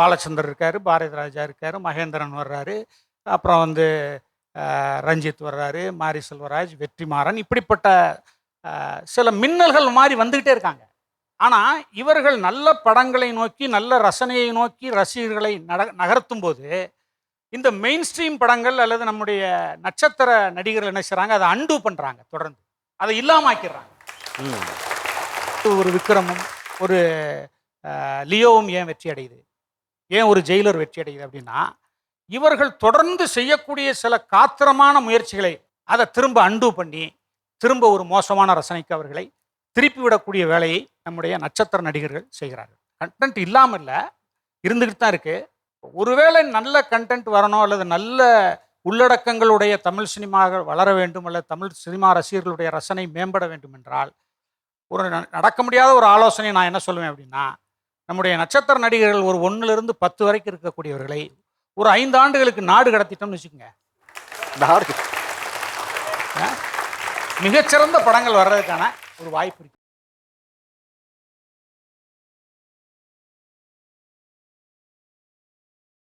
பாலச்சந்தர் இருக்காரு பாரதி ராஜா இருக்காரு மகேந்திரன் வர்றாரு அப்புறம் வந்து ரஞ்சித் வர்றாரு மாரி செல்வராஜ் வெற்றிமாறன் இப்படிப்பட்ட சில மின்னல்கள் மாதிரி வந்துக்கிட்டே இருக்காங்க. ஆனால் இவர்கள் நல்ல படங்களை நோக்கி நல்ல ரசனையை நோக்கி ரசிகர்களை நட நகர்த்தும் போது இந்த மெயின் ஸ்ட்ரீம் படங்கள் அல்லது நம்முடைய நட்சத்திர நடிகர்கள் என்ன செய்றாங்க அதை அண்டு பண்ணுறாங்க தொடர்ந்து. அதை இல்லாமாக்கிறாங்க. ஒரு விக்ரமும் ஒரு லியோவும் ஏன் வெற்றி அடையுது ஏன் ஒரு ஜெயிலர் வெற்றி அடையுது அப்படின்னா இவர்கள் தொடர்ந்து செய்யக்கூடிய சில காத்திரமான முயற்சிகளை அதை திரும்ப அண்டு பண்ணி திரும்ப ஒரு மோசமான ரசனைக்கு அவர்களை திருப்பி விடக்கூடிய வேலையை நம்முடைய நட்சத்திர நடிகர்கள் செய்கிறார்கள். கண்டென்ட் இல்லாமல் இல்லை இருந்துக்கிட்டு தான் இருக்குது ஒருவேளை நல்ல கண்டென்ட் வரணும் அல்லது நல்ல உள்ளடக்கங்களுடைய தமிழ் சினிமாக்கள் வளர வேண்டும் அல்லது தமிழ் சினிமா ரசிகர்களுடைய ரசனை மேம்பட வேண்டும் என்றால் ஒரு ந- நடக்க முடியாத ஒரு ஆலோசனை நான் என்ன சொல்லுவேன் அப்படின்னா நம்முடைய நட்சத்திர நடிகர்கள் ஒரு ஒன்றுலேருந்து பத்து வரைக்கும் இருக்கக்கூடியவர்களை ஒரு ஐந்து ஆண்டுகளுக்கு நாடு கடத்திட்டோம்னு வச்சுக்கோங்க. நாடு. மிகச்சிறந்த படங்கள் வர்றதுக்கான ஒரு வாய்ப்பு இருக்கு.